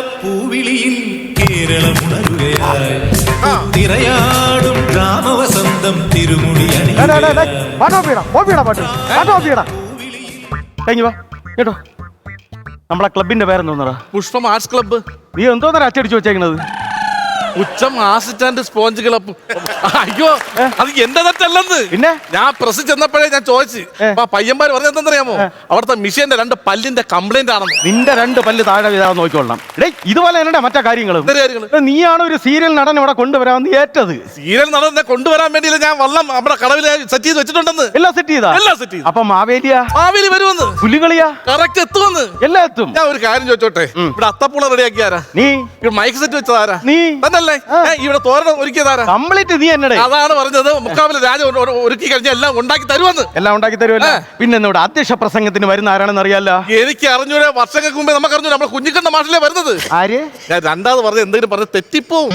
പൂവിളിയിൽ കേരളം ഉണരുകയായി. തിരയാടും ഗ്രാമവസന്തം തിരുമുടി കഴിഞ്ഞു വാ. കേട്ടോ. നമ്മളെ ക്ലബിന്റെ പേരെന്തോന്നടാ? പുഷ്പം ആർട്സ് ക്ലബ്ബ്. നീ എന്തോന്നടാ അച്ചടിച്ചു വെച്ചേക്കണത്? ഉച്ചം ആസിറ്റാൻഡ് സ്പോഞ്ച് ക്ലബ് അയ്യോ അത് എന്റെ തെറ്റല്ലെന്ന്. പിന്നെ? ഞാൻ പ്രസ് ചെന്നപ്പോഴേ ഞാൻ ചോദിച്ചു ആ പയ്യന്മാര് പറഞ്ഞ എന്തെന്നറിയാമോ അവിടുത്തെ മിഷീന്റെ രണ്ട് പല്ലിന്റെ കംപ്ലൈന്റ് ആണെന്ന്. നിന്റെ രണ്ട് പല്ല് താഴെ വീഴാതെ നോക്കിക്കൊള്ളണം. ഇതുപോലെ തന്നെ മറ്റേ കാര്യങ്ങൾ? നീയാണ് ഒരു സീരിയൽ നടൻ ഇവിടെ കൊണ്ടുവരാമെന്ന് ഏറ്റത്. സീരിയൽ നടനെ കൊണ്ടുവരാൻ വേണ്ടിയില്ല ഞാൻ വള്ളം നമ്മുടെ കടവിൽ സെറ്റ് ചെയ്ത് വെച്ചിട്ടുണ്ടെന്ന്. എല്ലാം സെറ്റ് ചെയ്താ? എല്ലാം സെറ്റ് ചെയ്ത്. അപ്പൊ മാവേലിയ? മാവേലി വരുമെന്ന്. പുലികളിയാ? കറക്റ്റ് എത്തുമെന്ന്. എല്ലാം എത്തും. ഞാൻ ഒരു കാര്യം ചോദിച്ചോട്ടെ? ഇവിടെ അത്തപ്പൂള റെഡിയാക്കിയാരാ നീ? മൈക്ക് സെറ്റ് വെച്ചതാരാ? നീ? തന്നല്ലേ? ഏ, ഇവിടെ തോരണം ഒരുക്കിയതാരാ? കംപ്ലീറ്റ് നീ എന്നെ അതാണ് പറഞ്ഞത്. മുക്കാവിലെ രാജ ഒരു- ഒരു- ഒരുക്കി കഴിഞ്ഞ എല്ലാം ഉണ്ടാക്കി തരുമെന്ന്. എല്ലാം ഉണ്ടാക്കി തരുമല്ലേ. പിന്നെ ഇവിടെ അധ്യക്ഷ പ്രസംഗത്തിന് വരുന്ന ആരാണെന്ന് അറിയാലോ? എനിക്ക് അറിഞ്ഞൂടെ വർഷങ്ങൾക്ക് മുമ്പേ നമുക്ക് അറിഞ്ഞു നമ്മുടെ കുഞ്ഞിക്കണ്ട മാഷിലെ വരുന്നത്. ആര്? ഞാൻ രണ്ടാമത് പറഞ്ഞ എന്തെങ്കിലും പറഞ്ഞ തെറ്റിപ്പോവും.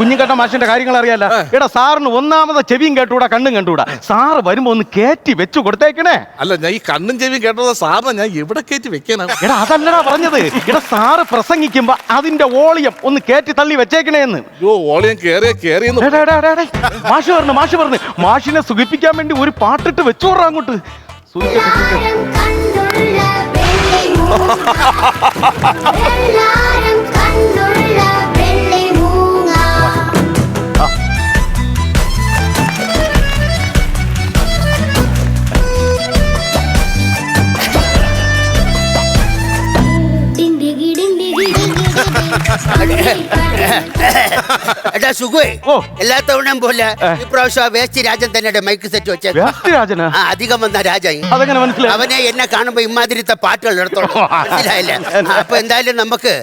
കുഞ്ഞിക്കണ്ട മാഷിന്റെ കാര്യങ്ങൾ അറിയാലോ. എടാ സാറിന് ഒന്നാമത് ചെവിയും കേട്ടൂടാ കണ്ണും കണ്ടൂടാ. സാറ് വരുമ്പോ ഒന്ന് കേറ്റി വെച്ചു കൊടുത്തേക്കണേ. അല്ല ഞാൻ ഈ കണ്ണും ചെവിയും കേട്ടത് സാറിന്. ഞാൻ എവിടെ കയറ്റി വെക്കാനാണ് എടാ അതല്ലടാ പറഞ്ഞത്. എടാ സാറ് പ്രസംഗിക്കുമ്പോ അതിന്റെ വോളിയം ഒന്ന് കേറ്റി തള്ളി വെച്ചേക്കണേ എന്ന് അയ്യോ ഓളിയം കേറിയ കേറിയെന്ന് എടാ, എടാ, എടാ, എടാ. മാഷ് പറഞ്ഞു മാഷ് പറഞ്ഞു മാഷിനെ സുഖിപ്പിക്കാൻ വേണ്ടി ഒരു പാട്ടിട്ട് വെച്ചോറാ അങ്ങോട്ട് സുഖിക്കട്ടെ, സുഖിക്കട്ടെ. എല്ലാരും കണ്ടുള്ള എടാ സുഖേ ഓ. എല്ലാ തവണയും പോലെ ഇപ്രാവശ്യം ആ വേസ്റ്റ് രാജൻ തന്നെ മൈക്ക് സെറ്റ് വെച്ച. വ്യാസ്തിരാജനാ ആ അധികം വന്ന രാജായി. അതെങ്ങനെ മനസ്സിലായി? അവനെ എന്നെ കാണുമ്പോ ഇമാതിരിത്തെ പാട്ടുകൾ എടുത്തോളൂ. മനസ്സിലായില്ലേ? എന്താ? അപ്പൊ എന്തായാലും നമുക്ക്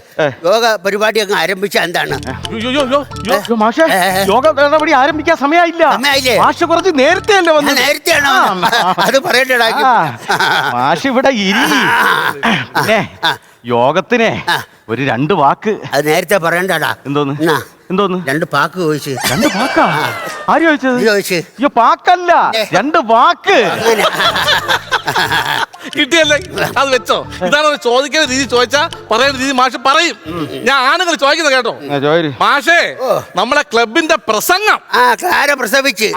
യോഗ പരിപാടി അങ്ങ് ആരംഭിച്ച എന്താണ്? അയ്യോ, മാഷേ ഏ, ഏ. യോഗ നടപടി ആരംഭിക്കാൻ സമയമായില്ല. സമയായില്ലേ? മാഷ് കുറച്ച് നേരത്തെ അല്ലേ ആ, വന്നത് നേരത്തെയാണോ ആ, അത് പറയണ്ടടാ ആ, മാഷ് ഇവിടെ ഇരി. പിന്നെ ആ. യോഗത്തിനെ ഒരു രണ്ട് വാക്ക്. അത് നേരത്തെ പറയണ്ടടാ. എന്തോന്ന്? എന്തോന്ന്? രണ്ട് പാക്ക് ചോദിച്ചു. രണ്ട് വാക്കാ ആര് ചോദിച്ചത്? ചോദിച്ച്? പാക്കല്ല. രണ്ട് വാക്ക്. കിട്ടിയല്ലേ? അത് വെച്ചോ. ഇതാണ് ചോദിക്കുന്ന രീതി ചോദിച്ചാ പറയുന്ന രീതി മാഷ് പറയും. ഞാൻ ആണുങ്ങൾ ചോദിക്കുന്നത് കേട്ടോ. മാഷേ. നമ്മളെ ക്ലബിന്റെ പ്രസംഗം. പ്രസവിച്ച്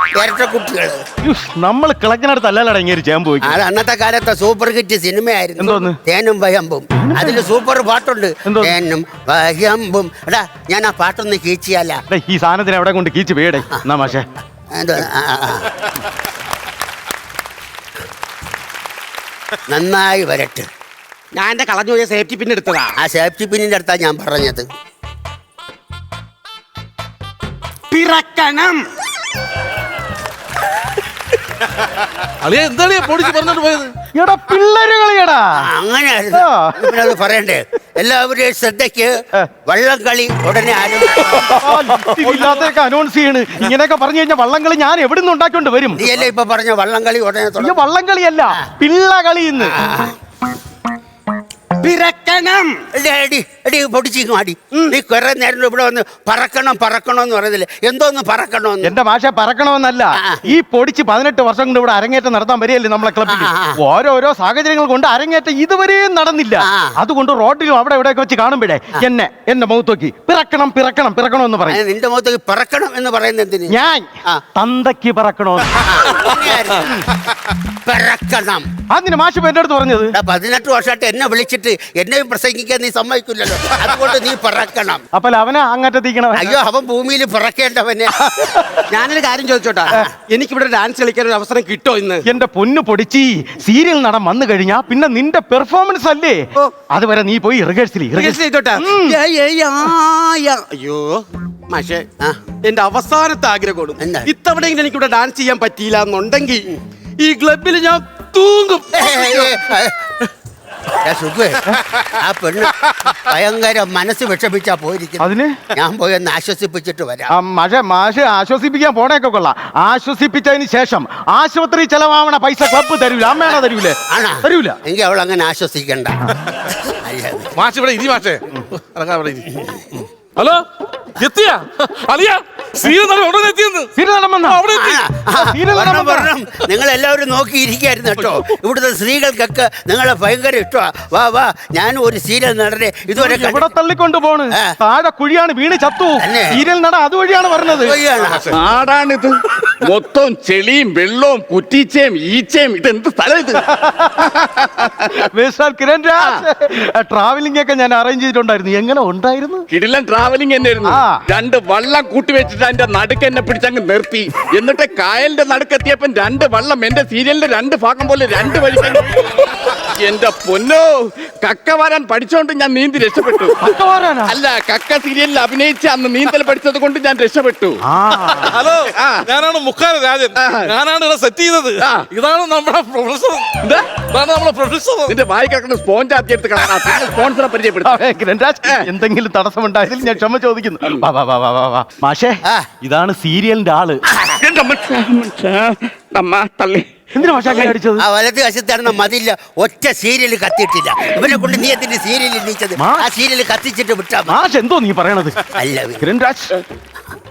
ഉയ്യോ, നമ്മൾ കിളക്കിനടുത്ത് അല്ലല്ലടാ ഇങ്ങനെ ചെയ്യാൻ പോയി അത് അന്നത്തെ കാലത്തെ സൂപ്പർ ഹിറ്റ് സിനിമയായിരുന്നു. എന്തോന്ന്? തേനും വയമ്പും. അതിൽ സൂപ്പർ പാട്ടുണ്ട്? തേനും വയമ്പും. എടാ ഞാൻ ആ പാട്ടൊന്ന് കീച്ചിയല്ല ഈ സാധനത്തിന് എവിടെ കൊണ്ട് കീച്ച് പേടേ. എന്നാ മാഷേ. എന്തോ? നന്നായി വരട്ടെ. ഞാൻ എന്റെ കളഞ്ഞു പോയ സേഫ്റ്റി പിൻ എടുത്തതാ. ആ സേഫ്റ്റി പിന്നിന്റെ അടുത്താ ഞാൻ പറഞ്ഞത്. പിറക്കണം. അളിയ എന്താണ് പൊടിച്ച് പറഞ്ഞിട്ട് പോയത്? എടാ പിള്ളേര് കളിയടാ. പിന്നെ അത് പറയണ്ടേ? എല്ലാവരുടെയും ശ്രദ്ധയ്ക്ക് വള്ളം കളി ഉടനെ ഇല്ലാത്തൊക്കെ അനൗൺസ് ചെയ്യണ്. ഇങ്ങനെയൊക്കെ പറഞ്ഞു കഴിഞ്ഞാൽ വള്ളംകളി ഞാൻ എവിടെ നിന്ന് ഉണ്ടാക്കിക്കൊണ്ട് വരും? നീയല്ലേ ഇപ്പൊ പറഞ്ഞ വള്ളം കളി ഉടനെ തുടങ്ങും? വള്ളംകളിയല്ല പിള്ള ഇന്ന് പിറക്കണം എടി, എടി പൊടിച്ചിങ്ങ് മാടി നീ കുറെ നേരം ഇവിടെ വന്ന് പറക്കണം പറക്കണം എന്ന് പറയുന്നില്ല. എന്തോന്ന് പറക്കണമെന്ന് എന്റെ ഭാഷ പറക്കണമെന്നല്ല. ഈ പൊടിച്ച് പതിനെട്ട് വർഷം കൊണ്ട് ഇവിടെ അരങ്ങേറ്റം നടത്താൻ വരികയല്ലേ നമ്മളെ ആ. ഓരോരോ സാഹചര്യങ്ങൾ കൊണ്ട് അരങ്ങേറ്റം ഇതുവരെയും നടന്നില്ല. അതുകൊണ്ട് റോഡിലും അവിടെ ഇവിടെയൊക്കെ വെച്ച് കാണുമ്പോഴേ എന്നെ എന്റെ മുഖത്തോക്കി പിറക്കണം പിറക്കണം പിറക്കണം എന്ന് പറയും. നിന്റെ മുഖത്തേക്ക് പിറക്കണം എന്ന് പറയുന്നത് എന്തിന്? ഞാൻ തന്തക്ക് തന്തയ്ക്ക് പറക്കണോ? പറക്കണം. അതിന് മാഷ് എന്റെ അടുത്ത് പറഞ്ഞത്? പതിനെട്ട് വർഷമായിട്ട് എന്നെ വിളിച്ചിട്ട് എന്നെയും പ്രസംഗിക്കാൻ നീ സമ്മതിക്കില്ലല്ലോ. അതുകൊണ്ട് നീ പിറക്കണം. അപ്പൊ അവനെ അങ്ങനെ അയ്യോ അവൻ ഭൂമിയിൽ പിറക്കേണ്ടവനെ. ഞാനൊരു കാര്യം ചോദിച്ചോട്ടാ. എനിക്കിവിടെ ഡാൻസ് കളിക്കാൻ ഒരു അവസരം കിട്ടോ ഇന്ന്? എന്റെ പൊന്നു പൊടിച്ചി സീരിയൽ നടൻ വന്നു കഴിഞ്ഞാ പിന്നെ നിന്റെ പെർഫോമൻസ് അല്ലേ? അതുവരെ നീ പോയി റിഹേഴ്സൽ ചെയ്തോട്ടാ. അയ്യോ മാഷേ. എന്റെ അവസാനത്തെ ആഗ്രഹമാണ്? ഇത്തവണയെങ്കിലും എനിക്കിവിടെ ഡാൻസ് ചെയ്യാൻ പറ്റിയില്ല എന്നുണ്ടെങ്കിൽ ഈ ക്ലബിൽ ഞാൻ തൂങ്ങും. സുഖേ ആ പെണ്ണ് ഭയങ്കര മനസ്സ് വിഷമിച്ചാ പോയിരിക്കുന്നു അതിന്? ഞാൻ പോയി ഒന്ന് ആശ്വസിപ്പിച്ചിട്ട് വരാം. ആ, മാഷെ മാഷ് ആശ്വസിപ്പിക്കാൻ പോണേക്കെ കൊള്ളാം. ആശ്വസിപ്പിച്ചതിന് ശേഷം ആശുപത്രി ചെലവാവണ പൈസ ക്ലബ്ബ് തരൂല. അമ്മയാണോ തരൂലേ? ആണോ. തരൂല. എങ്കിൽ അവൾ അങ്ങനെ ആശ്വസിക്കണ്ട. അയ്യോ. മാഷ് ഇവിടെ ഇരി മാഷേ. ഇറങ്ങാൻ ഇവിടെ ഇരി. ഹലോ? എത്തിയാ? അളിയ നിങ്ങൾ എല്ലാവരും നോക്കിയിരിക്കായിരുന്നു കേട്ടോ. ഇവിടുത്തെ സ്ത്രീകൾക്കൊക്കെ നിങ്ങളെ ഭയങ്കര ഇഷ്ടമാ. വാ വാ. ഞാൻ ഒരു സീരിയൽ നടനെ ഇതുവരെ ഇവിടെ. തള്ളിക്കൊണ്ട് പോണ്. താഴെ കുഴിയാണ് വീണ് ചത്തു? സീരിയൽ നട അതുവഴിയാണ് പറഞ്ഞത് നാടാണിത്. മൊത്തം ചെളിയും വെള്ളവും കുറ്റീച്ചയും ഈച്ചയും. ഇത് എന്ത് സ്ഥലം ഇത്? മിസ്റ്റർ കിരൺ രാജ്. ട്രാവലിംഗ് ഒക്കെ ഞാൻ അറേഞ്ച് ചെയ്തിട്ടുണ്ടായിരുന്നു. എങ്ങനെ ഉണ്ടായിരുന്നു? കിടിലൻ ട്രാവലിംഗ് തന്നെയായിരുന്നു. രണ്ട് വള്ളം കൂട്ടി വെച്ചിട്ട് അതിന്റെ നടുക്ക് എന്നെ പിടിച്ചങ്ങ് നിർത്തി. എന്നിട്ട് കായലിന്റെ നടുക്കെത്തിയപ്പം രണ്ട് വള്ളം എന്റെ സീരിയലിന്റെ രണ്ട് ഭാഗം പോലെ രണ്ട് വഴി എന്റെ പൊന്നോ കക്ക വരാൻ പഠിച്ചോണ്ട് ഞാൻ നീന്തി രക്ഷപ്പെട്ടു? അല്ല കക്ക സീരിയലിൽ അഭിനയിച്ച അന്ന് നീന്തൽ പഠിച്ചത് കൊണ്ട് ഞാൻ രക്ഷപ്പെട്ടു. ആ. ഹലോ ആ. ഞാനാണ് മുക്കാല രാജൻ. ഞാനാണ് ഇവിടെ സെറ്റ് ചെയ്തത്. ഇതാണ് നമ്മുടെ പ്രൊഫസർ ഇതാണ് നമ്മുടെ പ്രൊഫസർ നിന്റെ വായി കിടക്കുന്ന സ്പോഞ്ച് ആദ്യം എടുത്ത് കളയാം. സ്പോൺസറെ പരിചയപ്പെടുത്താം. അതെ, എന്തെങ്കിലും തടസ്സമുണ്ടായതിൽ ഞാൻ ക്ഷമ ചോദിക്കുന്നു. വാ, വാ, വാ, വാ, വാ, വാ. മാഷേ. ഇതാണ് സീരിയലിന്റെ ആൾ. എന്റെ അമ്മ, തള്ളി. എന്തിനാ അടിച്ചത്? ആ വലത് വശത്താണ് മതില്ല ഒറ്റ സീരിയൽ കത്തിയിട്ടില്ല. ഇവനെ കൊണ്ട് നീ എന്തിന്റെ സീരിയൽ നീച്ചത്? മാ- ആ സീരിയൽ കത്തിച്ചിട്ട് വിട്ടാ മതി. മാഷ് എന്തോ നീ പറയണത്? അല്ല കിരൺ രാജ്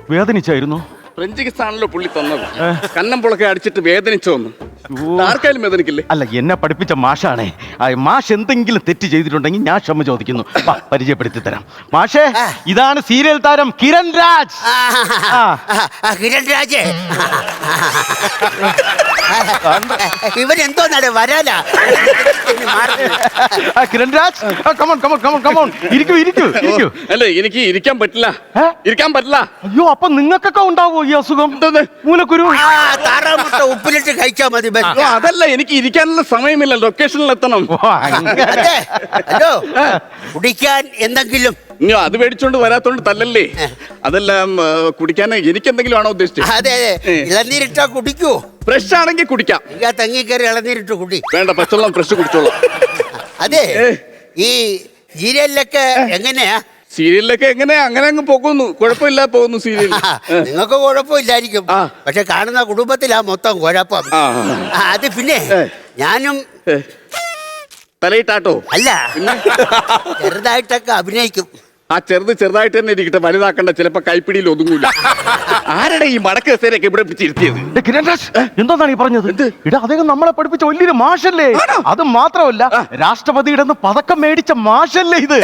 വേദനിച്ചായിരുന്നു. ഫ്രഞ്ച് കിസാണല്ലോ പുള്ളി തന്നത്. കണ്ണം പുളക്കെ അടിച്ചിട്ട് വേദനിച്ചോന്ന് ആർക്കായാലും വേദനിക്കില്ലേ? അല്ല എന്നെ പഠിപ്പിച്ച മാഷാണേ. ആ, മാഷ് എന്തെങ്കിലും തെറ്റ് ചെയ്തിട്ടുണ്ടെങ്കിൽ ഞാൻ ക്ഷമ ചോദിക്കുന്നു. വാ, പരിചയപ്പെടുത്തി തരാം. മാഷേ ഇതാണ് സീരിയൽ താരം കിരൺ രാജ്. ആ, കിരൺ രാജേ. ഇവൻ എന്തോ വരാലാ Kiran Raj come on come on come on come on ഇരിക്കൂ ഇരിക്കൂ ഇരിക്കൂ. അല്ല എനിക്ക് ഇരിക്കാൻ പറ്റില്ല. ഇരിക്കാൻ പറ്റില്ല. അയ്യോ അപ്പൊ നിങ്ങൾക്കൊക്കെ ഉണ്ടാവോ ഈ അസുഖം? മൂലക്കുരു? ആ താറാമുട്ട ഉപ്പിലിട്ട് കഴിച്ചാ മതി അതല്ല എനിക്ക് ഇരിക്കാനുള്ള സമയമില്ല. ലൊക്കേഷനിൽ എത്തണം. ഹലോ കുടിക്കാൻ എന്തെങ്കിലും ഇനി അത് മേടിച്ചോണ്ട് വരാത്തോണ്ട് തല്ലല്ലേ? അതെല്ലാം കുടിക്കാൻ എനിക്ക് എന്തെങ്കിലും ആണോ ഉദ്ദേശിച്ചത്? അതെ അതെ. ഇളനീരിട്ടാ കുടിക്കൂ. ഫ്രഷ് ആണെങ്കിൽ കുടിക്കാം തെങ്ങി കയറി ഇളനീരിട്ട് കുടി. വേണ്ട പച്ചവെള്ളം ഫ്രഷ് കുടിച്ചോളൂ. അതെ ഈ സീരിയലിലൊക്കെ എങ്ങനെയാ? സീരിയലിലൊക്കെ എങ്ങനെ അങ്ങനെ അങ്ങ് പോകുന്നു. കുഴപ്പമില്ല പോകുന്നു സീരിയൽ. നിങ്ങൾക്ക് കുഴപ്പമില്ലായിരിക്കും. പക്ഷെ കാണുന്ന കുടുംബത്തിലാ മൊത്തം കുഴപ്പം. അത് പിന്നെ. ഞാനും തലയിട്ടാട്ടോ? അല്ല. ചെറുതായിട്ടൊക്കെ അഭിനയിക്കും. ആ ചെറുത് ചെറുതായിട്ട് തന്നെ ഇരിക്കട്ടെ വലുതാക്കണ്ട ചിലപ്പോ കൈപ്പിടിയിൽ ഒതുങ്ങൂല. ആരുടെ ഈ മടക്ക് കസേരയൊക്കെ ഇവിടെ പിടിച്ചിരുത്തിയത് എന്തോന്നാണ് ഈ പറഞ്ഞത്? ഇടാ അദ്ദേഹം നമ്മളെ പഠിപ്പിച്ച വലിയൊരു മാഷല്ലേ? അത് മാത്രമല്ല രാഷ്ട്രപതിയുടെ പതക്കം മേടിച്ച മാഷല്ലേ ഇത്?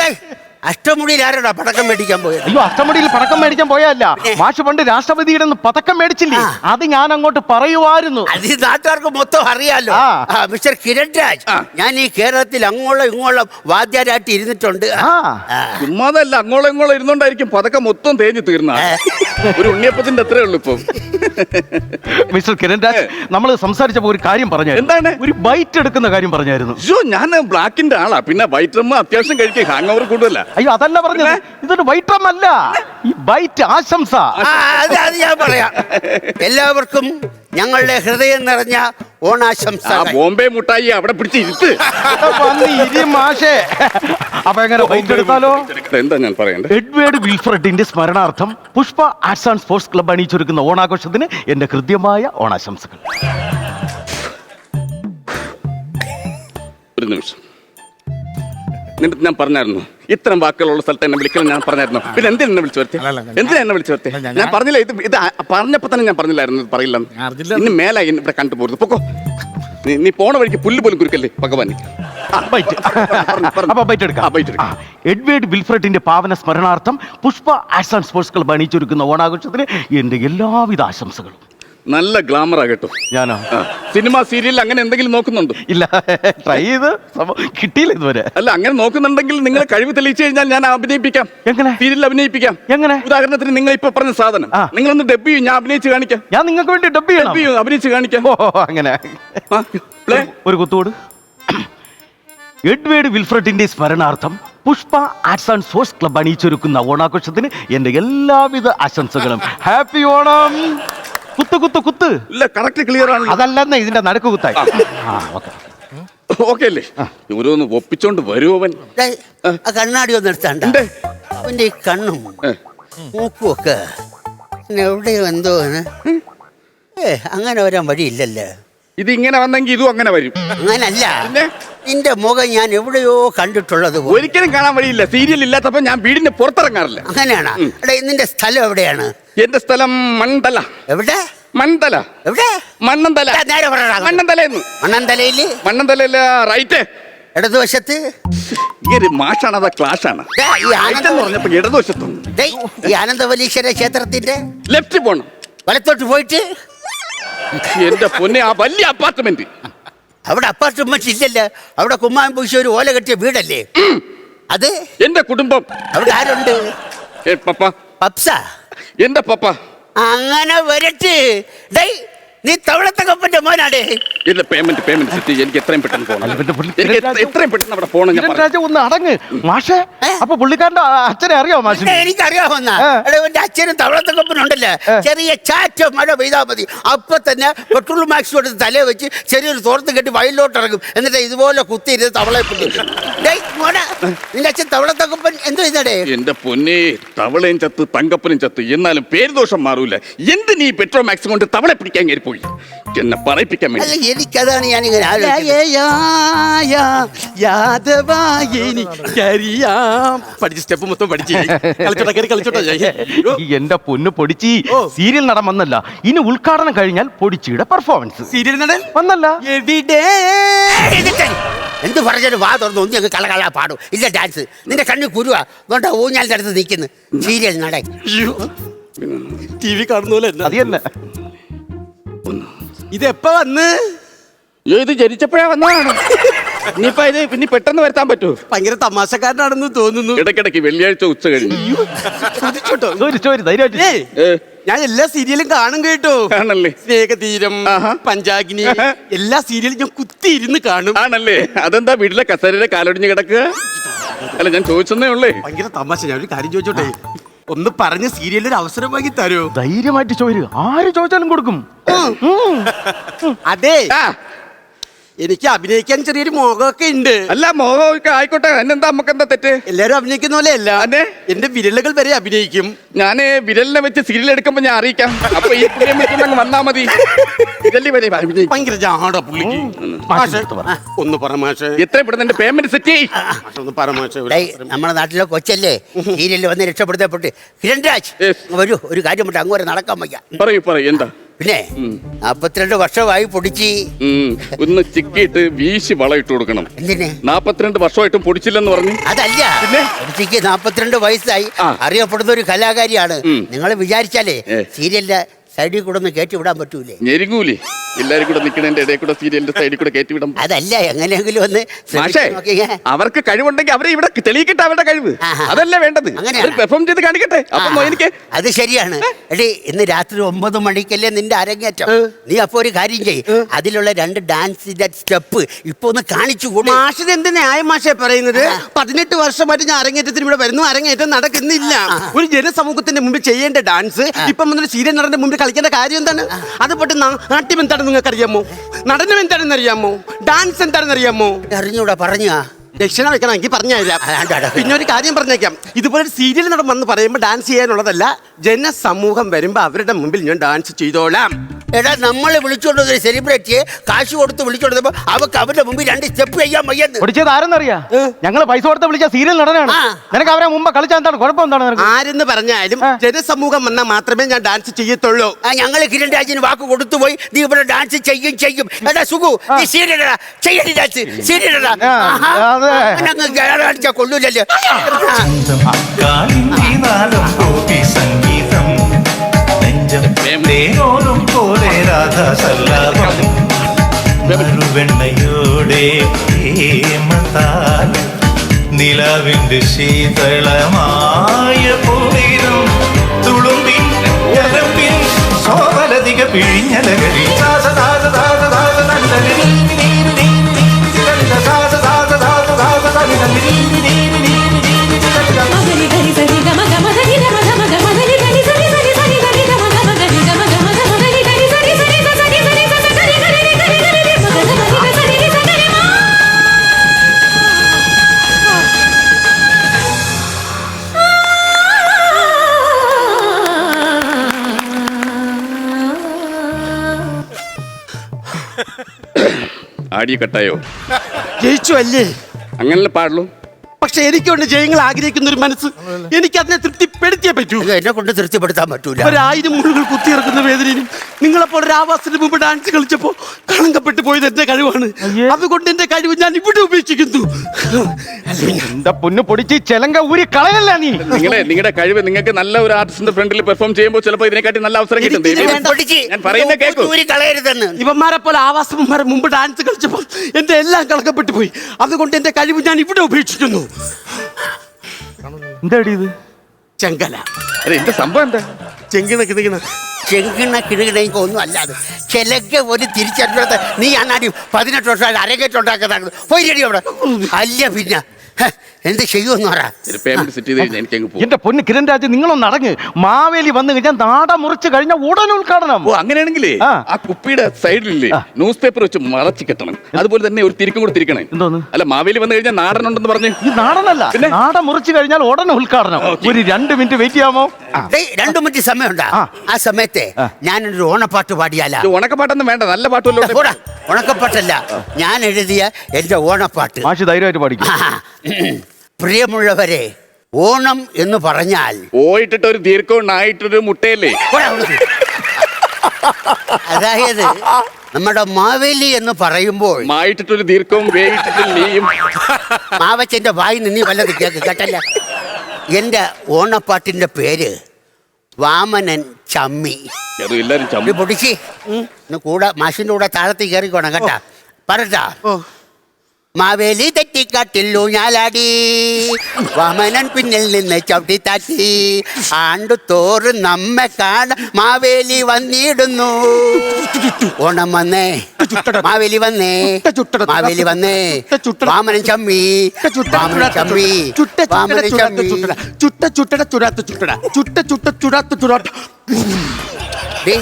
അഷ്ടമുടിയിൽ ആരോടാ പടക്കം മേടിക്കാൻ പോയത്? അയ്യോ അഷ്ടമുടിയിൽ പടക്കം മേടിക്കാൻ പോയല്ല മാഷ് പണ്ട് രാഷ്ട്രപതിയുടെ പതക്കം മേടിച്ചില്ലേ? അത് ഞാൻ അങ്ങോട്ട് പറയുമായിരുന്നു അത് ഈ നാട്ടുകാർക്ക് മൊത്തം അറിയാലോ. ആ. ആ, മിസ്റ്റർ കിരൺ രാജ് ഞാൻ ഈ കേരളത്തിൽ അങ്ങോളം ഇങ്ങോളം വാദ്യാരാട്ടി ഇരുന്നിട്ടുണ്ട്. ആ. ആ. ചുമ്മാതല്ല അങ്ങോളം ഇങ്ങോളം ഇരുന്നോണ്ടായിരിക്കും പതക്കം മൊത്തം തേഞ്ഞു തീർന്ന ഒരു ഉണ്ണിയപ്പത്തിന്റെ അത്രേ ഉള്ളു ഇപ്പം. മിസ്റ്റർ കിരൺ രാജ് നമ്മൾ സംസാരിച്ചപ്പോ ഒരു കാര്യം പറഞ്ഞായിരുന്നു. എന്താണ്? ഒരു ബൈറ്റ് എടുക്കുന്ന കാര്യം പറഞ്ഞായിരുന്നു. അയ്യോ ഞാൻ ബ്ലാക്കിന്റെ ആളാ. പിന്നെ വൈറ്റമ്മ അത്യാവശ്യം കഴിക്കും. ഹാങ് ഓവർ കൂടുതല. അയ്യോ അതല്ല പറഞ്ഞത്. ഇതൊരു വൈറ്റം അല്ല. ഈ ബൈറ്റ് ആശംസ. ആ, അത് അത് ഞാൻ പറയാം. എല്ലാവർക്കും ഞങ്ങളുടെ ഹൃദയം നിറഞ്ഞ ആ ഓണാശംസകൾ ബോംബെ മുട്ടായി അവിടെ പിടിച്ച് ഇരുത്ത്. വന്ന് ഇരി മാഷേ. അപ്പൊ എങ്ങനെ ബൈറ്റ് എടുത്താലോ? എന്താ ഞാൻ പറയണ്ടേ? എഡ്വേർഡ് വിൽഫ്രഡിന്റെ സ്മരണാർത്ഥം Pushpa arts and sports club അണിയിച്ചൊരുക്കുന്ന ഓണാഘോഷത്തിന് എന്റെ ഹൃദ്യമായ ഓണാശംസകൾ. ഒരു നിമിഷം. നിന്റെ ഞാൻ പറഞ്ഞായിരുന്നു. ഇത്തരം വാക്കുകളുള്ള സ്ഥലത്ത് എന്നെ വിളിക്കണം ഞാൻ പറഞ്ഞായിരുന്നു. പിന്നെ എന്തിനാ എന്നെ വിളിച്ചു വരുത്തി എന്തിനാ എന്നെ വിളിച്ചു വരുത്തി ഞാൻ പറഞ്ഞില്ല ഇത് ഇത് പറഞ്ഞപ്പോ തന്നെ ഞാൻ പറഞ്ഞില്ലായിരുന്നു ഇത് പറയില്ലെന്ന്. ഇനി മേലെ ഇവിടെ കണ്ടുപോരുത് പൊക്കോ. നീ പോണ വഴിക്ക് പുല്ല് പോലും കുരുക്കല്ലേ ഭഗവാൻ എടുക്കാം. എഡ്വേർഡ് വിൽഫ്രഡിന്റെ പാവന സ്മരണാർത്ഥം Pushpa arts and sports club അണിയിച്ചൊരുക്കുന്ന ഓണാഘോഷത്തിന് എന്റെ എല്ലാവിധ ആശംസകളും. നല്ല ഗ്ലാമർ ആകട്ടോ ഞാനോ? സിനിമ സീരിയൽ അങ്ങനെ എന്തെങ്കിലും നോക്കുന്നുണ്ടോ? ഇല്ല ട്രൈ ചെയ്ത് കിട്ടിയില്ല ഇതുവരെ. അല്ല അങ്ങനെ നോക്കുന്നുണ്ടെങ്കിൽ നിങ്ങൾ കഴിവ് തെളിയിച്ചു കഴിഞ്ഞാൽ ഞാൻ അഭിനയിപ്പിക്കാം. എങ്ങനെ? സീരിയൽ അഭിനയിപ്പിക്കാം. എങ്ങനെ? ഉദാഹരണത്തിന് നിങ്ങൾ ഇപ്പൊ പറഞ്ഞ സാധനം. നിങ്ങൾ ഒന്ന് ഡബ് ചെയ്യും ഞാൻ അഭിനയിച്ച് കാണിക്കാം. ഞാൻ നിങ്ങൾക്ക് വേണ്ടി ഡബ് ചെയ്യും അഭിനയിച്ച് കാണിക്കാം. ഓ അങ്ങനെ. ഒരു കുത്തോട് എഡ്വേർഡ് വിൽഫ്രഡിന്റെ സ്മരണാർത്ഥം Pushpa arts and sports club അണിയിച്ചൊരുക്കുന്ന ഓണാഘോഷത്തിന് എന്റെ എല്ലാവിധ ആശംസകളും. ഹാപ്പി ഓണം! കുത്ത് കുത്ത് കുത്ത്. ഇല്ല കറക്റ്റ് ക്ലിയർ ആണ് അതല്ലെന്ന് ഇതിന്റെ നടുക്ക് കുത്തായി ആ. ഓക്കെ. ഓക്കെ അല്ലേ? ഇവരൊന്ന് ഒപ്പിച്ചോണ്ട് വരുമോ അവൻ. ആ. കണ്ണാടി ഒന്ന് എടുത്താണ്ട. അവന്റെ ഈ കണ്ണും. മൂക്കും ഒക്കെ എവിടെയോ എന്തോ ഏ അങ്ങനെ വരാൻ വഴിയില്ലല്ലേ? ഇത് ഇങ്ങനെ വന്നെങ്കിൽ ഇതും അങ്ങനെ വരും. അങ്ങനല്ല. നിന്റെ മുഖം ഞാൻ എവിടെയോ കണ്ടിട്ടുള്ളത് ഒരിക്കലും കാണാൻ വഴിയില്ല. സീരിയൽ ഇല്ലാത്തപ്പോ ഞാൻ വീടിന്റെ പുറത്തിറങ്ങാറില്ല. അങ്ങനെയാണ്? എടാ നിന്റെ സ്ഥലം എവിടെയാണ്? എന്റെ സ്ഥലം മണ്ഡല. എവിടെ? മണ്ഡല. എവിടെ? മണ്ണന്തല. മണ്ണന്തല നേരെ പറയടാ. മണ്ണന്തലെന്ന് മണ്ണന്തലയിൽ? മണ്ണന്തലല്ല റൈറ്റ് ഇടതുവശത്ത്? ഒരു മാഷാണ് അതാ ക്ലാഷ് ആണ് ദേ, ഈ റൈറ്റ് ആനന്ദ എന്ന് പറഞ്ഞപ്പോ ഇടതുവശത്തും ദേ, ഈ ക്ഷേത്രത്തിന്റെ ലെഫ്റ്റ് പോണം. വലത്തോട്ട് പോയിട്ട്? എന്റെ പൊന്നെ ആ വലിയ അപ്പാർട്ട്മെന്റ് അവിടെ അപ്പാർട്ട്മെന്റ് ഇല്ലല്ലോ. അവിടെ കുമ്മാൻ പൂശി ഒരു ഓല കെട്ടിയ വീടല്ലേ? അത്? എന്റെ കുടുംബം. അവിടെ ആരുണ്ട്? ഏ പപ്പ. പപ്സ? എന്റെ പപ്പ. അങ്ങനെ വരട്ട് നീ തവളത്തെ കപ്പന്റെ മോനാടേ ഇല്ല പേയ്മെന്റ് പേയ്മെന്റ് സെറ്റ് ചെയ്യ്. എനിക്ക് എത്രയും പെട്ടെന്ന് പോകണം അല്ല, പിന്നെ പുള്ളി എനിക്ക് എത്ര- കിരൺ എത്രയും പെട്ടെന്ന് അവിടെ പോകണം ഞാൻ കിരൺ പറഞ്ഞു. രാജ ഒന്ന് അടങ്ങ്. മാഷേ ഏ? അപ്പൊ പുള്ളിക്കാരന്റെ അച്ഛനെ അറിയാമോ മാഷിന്? എനിക്കറിയാവുന്ന. ആ. എന്റെ അച്ഛനും തവളത്തെ ചെറിയ ചാറ്റ മഴ പെയ്താൽ മതി. അപ്പൊ തന്നെ പെട്രോൾ മാക്സ് എടുത്ത് തലേ വെച്ച് ചെറിയൊരു തോർത്ത് കെട്ടി വയലിലോട്ട് ഇറങ്ങും. എന്നിട്ട് ഇതുപോലെ കുത്തിയിരുന്ന് തവളയെ പിടിക്കും. ഡേയ് മോനെ നിന്റെ അച്ഛൻ തവളത്തെ കപ്പൻ എന്തോ ഇതടേ എന്റെ പൊന്നെ തവളയും ചത്ത് തങ്കപ്പനും ചത്ത് എന്നാലും പേര് ദോഷം മാറൂല. എന്തിനീ നീ പെട്രോ മാക്സ് കൊണ്ട് തവളെ പിടിക്കാൻ കയറി പോയി എന്നെ അല്ല എനിക്കതാണ് പഠിച്ച സ്റ്റെപ്പ് മൊത്തം പഠിച്ചു. കളിച്ചോട്ടെ കയറി കളിച്ചോട്ടെ ഈ എന്റെ പൊന്ന് പൊടിച്ചി സീരിയൽ നടൻ വന്നല്ല. ഇനി ഉദ്ഘാടനം കഴിഞ്ഞാൽ പൊടിച്ചിയുടെ പെർഫോമൻസ് സീരിയൽ നടൻ? വന്നല്ല. എവിടെ? എന്ത് പറഞ്ഞാലും വാ തുറന്ന് ഒന്നി ഞങ്ങൾ കളകള പാടും. ഇല്ല ഡാൻസ് നിന്റെ കണ്ണിൽ കുരുവാ. അതുകൊണ്ട് ഊഞ്ഞാലിന്റെ അടുത്ത് നിൽക്കുന്നു. സീരിയൽ നടൻ. ടി വി കാണുന്ന പോലെ അത് തന്നെ. ഇത് എപ്പോ വന്ന്? അയ്യോ, ഇത് ജനിച്ചപ്പോഴേ വന്നതാണ്. ഇനിയിപ്പോ ഇത് പിന്നെ പെട്ടെന്ന് വരുത്താൻ പറ്റുമോ ഭയങ്കര തമാശക്കാരനാണെന്ന് തോന്നുന്നു. ഇടയ്ക്കിടയ്ക്ക് വെള്ളിയാഴ്ച ഉച്ച കഴിഞ്ഞു. ശ്രദ്ധിച്ചോട്ടോ? ഏയ്, ഞാൻ എല്ലാ സീരിയലും കാണും കേട്ടോ. ആണല്ലേ? സ്നേഹതീരം ആഹാ. പഞ്ചാഗ്നി ആഹാ. എല്ലാ സീരിയലും ഞാൻ കുത്തി ഇരുന്ന് കാണും. ആണല്ലേ? അതെന്താ വീട്ടിലെ കസേരയുടെ കാലൊടിഞ്ഞ് കിടക്കുക? അല്ല ഞാൻ ചോദിച്ചെന്നേ ഉള്ളേ. ഭയങ്കര തമാശ ഞാൻ ഒരു കാര്യം ചോദിച്ചോട്ടെ? ഒന്ന് പറഞ്ഞ സീരിയലിൽ ഒരു അവസരം വാങ്ങി തരൂ. ധൈര്യമായിട്ട് ചോര് ആര് ചോദിച്ചാലും കൊടുക്കും. അതെ. എനിക്ക് അഭിനയിക്കാൻ ചെറിയൊരു മോഹമൊക്കെ ഉണ്ട്. അല്ല മോഹമൊക്കെ ആയിക്കോട്ടെ. എന്നെന്താ നമുക്ക് എന്താ തെറ്റ്? എല്ലാരും അഭിനയിക്കുന്ന പോലെ അല്ല. അതെ. എന്റെ വിരലുകൾ വരെ അഭിനയിക്കും. ഞാൻ വിരലിനെ വെച്ച് സീരിയൽ എടുക്കുമ്പോ ഞാൻ അറിയിക്കാം. അപ്പൊ ഈ പുള്ളിയെ വന്നാ മതി. വിരലി വരെ അഭിനയിക്കും. ഭയങ്കര ജാട പുള്ളിക്ക്. മാഷെ, ഒന്ന് പറ മാഷെ. എത്രയും പെട്ടെന്ന് എന്റെ പേയ്മെന്റ് സെറ്റ് ചെയ്യ്. മാഷെ, ഒന്ന് പറ മാഷെ ഒരു ഡേയ് അവസരം. നമ്മുടെ നാട്ടിലെ കൊച്ചല്ലേ? സീരിയലിൽ വന്ന് രക്ഷപ്പെടുത്തപ്പെട്ട് കിരൺരാജ് Yes. വരൂ ഒരു കാര്യം വിട്ട് അങ്ങോട്ട് നടക്കാൻ വയ്യ. പറയൂ പറയൂ എന്താ? പിന്നെ നാപ്പത്തിരണ്ട് വർഷമായി പൊടിച്ചി. ഒന്ന് ചിക്കിയിട്ട് വീശി വളയിട്ട് കൊടുക്കണം. എന്തിനെ? നാപ്പത്തിരണ്ട് വർഷമായിട്ടും പൊടിച്ചില്ലെന്ന് പറഞ്ഞു. അതല്ല. പൊടിച്ചിക്ക് നാപ്പത്തിരണ്ട് വയസ്സായി. അറിയപ്പെടുന്ന ഒരു കലാകാരിയാണ്. നിങ്ങൾ വിചാരിച്ചാലേ. സീരിയലിന്റെ സൈഡിൽ കൂടെ ഒന്ന് കയറ്റി വിടാൻ പറ്റൂലേ? ഞെരുങ്ങൂലേ? എല്ലാരും കൂടെ നിക്കണേന്റെ ഇടയിൽ കൂടെ സീരിയലിന്റെ സൈഡിൽ കൂടെ കയറ്റി വിടാം അതല്ല എങ്ങനെയെങ്കിലും ഒന്ന് ശ്രമിച്ച് മാഷേ അവർക്ക് കഴിവുണ്ടെങ്കിൽ അവരെ ഇവിടെ തെളിയിക്കട്ടെ അവരുടെ കഴിവ്. അതല്ല അതല്ലേ വേണ്ടത്. അങ്ങനെ പെർഫോം ചെയ്ത് കാണിക്കട്ടെ. അപ്പൊ എനിക്ക് അത് ശരിയാണ്. എടി ഇന്ന് രാത്രി ഒമ്പത് മണിക്കല്ലേ നിന്റെ അരങ്ങേറ്റം? നീ അപ്പൊ ഒരു കാര്യം ചെയ്യ്. അതിലുള്ള രണ്ട് ഡാൻസിന്റെ സ്റ്റെപ്പ് ഇപ്പൊ ഒന്ന് കാണിച്ചു കൂടി. മാഷിന് എന്ത് ന്യായം മാഷേ പറയുന്നത്? പതിനെട്ട് വർഷമായിട്ട് ഞാൻ അരങ്ങേറ്റത്തിന് ഇവിടെ വരുന്നു. അരങ്ങേറ്റം നടക്കുന്നില്ല. ഒരു ജനസമൂഹത്തിന്റെ മുമ്പിൽ ചെയ്യേണ്ട ഡാൻസ്. ഇപ്പം മുതൽ സീരിയൽ നടന്റെ മുമ്പിൽ കളിക്കേണ്ട കാര്യം എന്താണ്? അത് പെട്ട് നാട്യം എന്താണെന്ന് നിങ്ങൾക്ക് അറിയാമോ നടനം എന്താണെന്ന് അറിയാമോ? ഡാൻസ് എന്താണെന്ന് അറിയാമോ? അറിഞ്ഞൂടാ പറഞ്ഞാ ദക്ഷിണ വെക്കണമെങ്കിൽ പറഞ്ഞു തരാം അതാണ്ട് അടക്കം. പിന്നെ ഒരു കാര്യം പറഞ്ഞേക്കാം. ഇതുപോലെ ഒരു സീരിയൽ നടന്നു പറയുമ്പോൾ ഡാൻസ് ചെയ്യാനുള്ളതല്ല ജനസമൂഹം വരുമ്പോൾ അവരുടെ മുമ്പിൽ ഞാൻ ഡാൻസ് ചെയ്തോളാം. എടാ നമ്മളെ വിളിച്ചോണ്ട് ഒരു സെലിബ്രിറ്റിയെ കാശ് കൊടുത്ത് വിളിച്ചോണ്ട് വന്നപ്പോ അവക്ക് അവരുടെ മുമ്പിൽ രണ്ട് സ്റ്റെപ്പ് ചെയ്യാൻ വയ്യെന്ന്. പൊടിച്ചത് ആരെന്നറിയാ? ഞങ്ങൾ പൈസ കൊടുത്ത് വിളിച്ച സീരിയൽ നടനാണ്. നിനക്ക് അവരെ മുമ്പ് കളിച്ചാൽ എന്താണ്? കുഴപ്പം എന്താണ് നിനക്ക്? ആരെന്ന് പറഞ്ഞാലും. ജനസമൂഹം വന്നാൽ മാത്രമേ ഞാൻ ഡാൻസ് ചെയ്യത്തുള്ളൂ. ഞങ്ങൾ കിരൺ രാജിന് വാക്ക് കൊടുത്തുപോയി നീ ഇവിടെ ഡാൻസ് ചെയ്യും ചെയ്യും. എടാ സുഖു നീ സീരിയലടാ ചെയ്യാൻ ഡാൻസ് സീരിയലടാ കൊള്ളൂലല്ലോ തേനോലും പോലെ രാധാസല്ലാപം വെണ്ണയോടെ പ്രേമത്താൽ നിലവിന്റെ ശീതളമായ പൂരിലും തുളുമ്പിൻ ഞരമ്പിൻ സോമലതിക സാസ സാസ സാസ സാസ നല്ലരി നീനി ആടി കട്ടായോ? ജയിച്ചു അല്ലേ? അങ്ങനെ പാടുള്ളൂ? പക്ഷെ എനിക്കുണ്ട് ജയങ്ങൾ ആഗ്രഹിക്കുന്ന ഒരു മനസ്സ്. എനിക്ക് അതിനെ തൃപ്തിപ്പെടുത്തിയേ പറ്റൂ. ഇത് എന്നെ കൊണ്ട് തൃപ്തിപ്പെടുത്താൻ പറ്റൂല. ഒരായിരം മുഴുകൾ കുത്തിയിറക്കുന്ന വേദനയും നിങ്ങളെപ്പോൾ ഒരു ആവാസത്തിന് മുമ്പ് ഡാൻസ് കളിച്ചപ്പോ കളങ്കപ്പെട്ടു പോയത് എന്റെ കഴിവാണ്. അതുകൊണ്ട് എന്റെ കഴിവ് ഞാൻ ഇവിടെ ഉപേക്ഷിക്കുന്നു. എന്റെ പൊന്നു പൊടിച്ച് ചെലങ്ക ഊരി കളയല്ല നീ? നിങ്ങളെ നിങ്ങളുടെ കഴിവ് നിങ്ങൾക്ക് നല്ല ഒരു ആർട്ടിസ്റ്റിന്റെ ഫ്രണ്ടിൽ പെർഫോം ചെയ്യുമ്പോൾ ചിലപ്പോൾ ഇതിനെക്കാട്ടി നല്ല അവസരം കിട്ടും. ഞാൻ പറയുന്ന കേൾക്കൂ ഇവന്മാരെ പോലെ ആവാസന്മാരെ മുമ്പ് ഡാൻസ് കളിച്ചപ്പോൾ എന്റെ എല്ലാം കളക്കപ്പെട്ടു പോയി അതുകൊണ്ട് എന്റെ കഴിവ് ഞാൻ ഇവിടെ ഉപേക്ഷിക്കുന്നു. എന്താടി ഇത്? അല്ല, സംഭവം എന്താ? ചെങ്കിണ ചെങ്കിണ ഒന്നും അല്ലാതെ. ചിലക്ക് ഒരു തിരിച്ചറിയാത്ത നീ അണ്ണാടി പതിനെട്ട് വർഷം അരങ്ങേറ്റം ഉണ്ടാക്കുന്നത്. പോയി റെഡി അവിടെ. അല്ല പിന്നെ. എന്ത് ചെയ്യുമെന്ന് പറ. ഒരു പേയ്മെന്റ് സെറ്റ് ചെയ്ത് എനിക്ക് അങ്ങ് പോകും എന്റെ പൊന്ന് കിരൺ രാജ് നിങ്ങളൊന്ന് അടങ്ങ്. മാവേലി വന്നു കഴിഞ്ഞാൽ നാട മുറിച്ച് കഴിഞ്ഞ ഉടൻ ഉദ്ഘാടനം. ഓ അങ്ങനെയാണെങ്കിലേ ആ. ആ കുപ്പിയുടെ സൈഡിലില്ലേ ന്യൂസ് പേപ്പർ വെച്ച് മറച്ചു കെട്ടണം. അതുപോലെ തന്നെ ഒരു തിരിക്കും കൂടി തിരിക്കണേ. എന്തോന്ന്? അല്ല മാവേലി വന്നു കഴിഞ്ഞാൽ നാടനുണ്ടെന്ന് പറഞ്ഞു. ഈ നാടനല്ല? നാട മുറിച്ച് കഴിഞ്ഞാൽ ഉടൻ ഉദ്ഘാടനം. ഒരു രണ്ട് മിനിറ്റ് വെയിറ്റ് ചെയ്യാമോ? ആ. രണ്ടു മിനിറ്റ് സമയമുണ്ടാ. ആ. ആ സമയത്തെ ആ. ഞാനൊരു ഓണപ്പാട്ട് പാടിയാല. ഉണക്കപ്പാട്ടൊന്നും വേണ്ട നല്ല പാട്ടുമല്ലോ പോടാ ഉണക്കപ്പാട്ടല്ല. ഞാൻ എഴുതിയ എന്റെ ഓണപ്പാട്ട്. മാഷ് ധൈര്യമായിട്ട് പഠിക്കും ആ. പ്രിയമുള്ളവരെ ഓണം എന്ന് പറഞ്ഞാൽ പോയിട്ടിട്ട് ഒരു ദീർഘവും നായിട്ടൊരു മുട്ടയല്ലേ. അതായത് നമ്മുടെ മാവേലി എന്ന് പറയുമ്പോൾ മായിട്ടിട്ടൊരു ദീർഘവും വേയിട്ടിട്ട് നീയും മാവച്ചന്റെ വായി നിന്ന് വല്ലത് കേക്ക് കേട്ടല്ല? എന്റെ ഓണപ്പാട്ടിന്റെ പേര് വാമനൻ ചമ്മി. അത് എല്ലാരും ചമ്മി. പൊടിച്ച് കൂടെ മാഷിന്റെ കൂടെ താഴത്ത് കയറിക്കോണം കേട്ടാ. പറട്ടാ. മാവേലി തെറ്റിക്കാട്ടില്ലു ഞാലാടി. വാമനൻ പിന്നിൽ നിന്ന് ചവിട്ടി താറ്റി ആണ്ടുതോറും നമ്മെ കാണ മാവേലി വന്നിടുന്നു. ഓണം വന്നേ. മാവേലി വന്നേ. മാവേലി വന്നേ. വാമനൻ ചമ്മി. വാമനൻ ചമ്മി. വാമനൻ ചമ്മി. ചുട്ട ചുട്ട ചുട്ടട ചുടാത്ത ചുട്ടട ചുട്ട ചുട്ട ചുടാത്ത ഡേ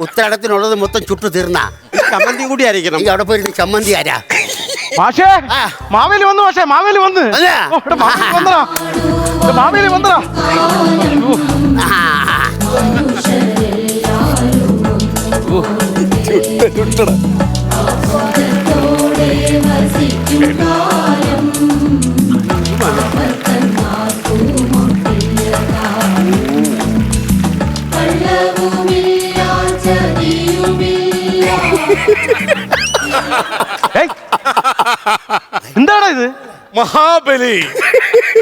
ഉത്തരടത്തിനുള്ളത് മൊത്തം ചുട്ടു തീർന്ന. ചമ്മന്തി കൂടി ആയിരിക്കണം. അവിടെ പോയിരുന്ന് ചമ്മന്തി ആരാ? മാഷേ. മാവേലി വന്നു മാഷേ മാവേലി വന്ന് വന്നടാ മാവേലി വന്നടാ Ha ha ha! എന്താണ് ഇത്? മഹാബലി.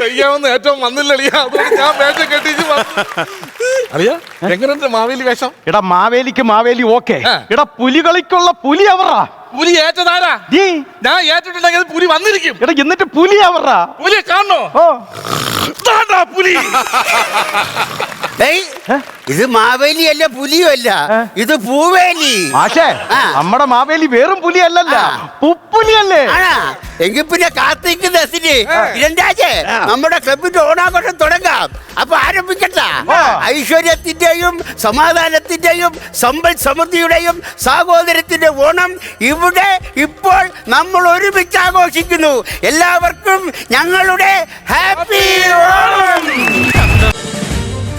ചെയ്യാവുന്ന ഏറ്റവും വന്നില്ലളിയാ അതുകൊണ്ട് ഞാൻ വേഷം കെട്ടിച്ച് അറിയാ എങ്ങനെയുണ്ട് മാവേലി വേഷം? എടാ മാവേലിക്ക് മാവേലി ഓക്കെ. എടാ പുലികളിക്കുള്ള പുലി അവറാ. പുലി ഏറ്റതാരാ? നീ? ഞാൻ ഏറ്റിട്ടുണ്ടെങ്കിൽ പുലി വന്നിരിക്കും. എടാ എന്നിട്ട് പുലി അവറാ. പുലി കാണണോ? ഓ. പുലി. ഇത് മാവേലി അല്ല പുലിയും അല്ല ഇത് പൂവേലി. മാഷേ നമ്മുടെ മാവേലി വേറും പുലിയല്ലല്ല. പുപ്പുലിയല്ലേ? എങ്കിൽ പിന്നെ കാത്തിരിക്കുന്ന ഇരണ്ടാച്ചേ നമ്മുടെ ക്ലബിന്റെ ഓണാഘോഷം തുടങ്ങാം. അപ്പൊ ആരംഭിക്കട്ട. ഐശ്വര്യത്തിന്റെയും സമാധാനത്തിന്റെയും സമ്പൽ സമൃദ്ധിയുടെയും സാഹോദര്യത്തിന്റെ ഓണം ഇവിടെ ഇപ്പോൾ നമ്മൾ ഒരുമിച്ച് ആഘോഷിക്കുന്നു. എല്ലാവർക്കും ഞങ്ങളുടെ ഹാപ്പി ഓണം.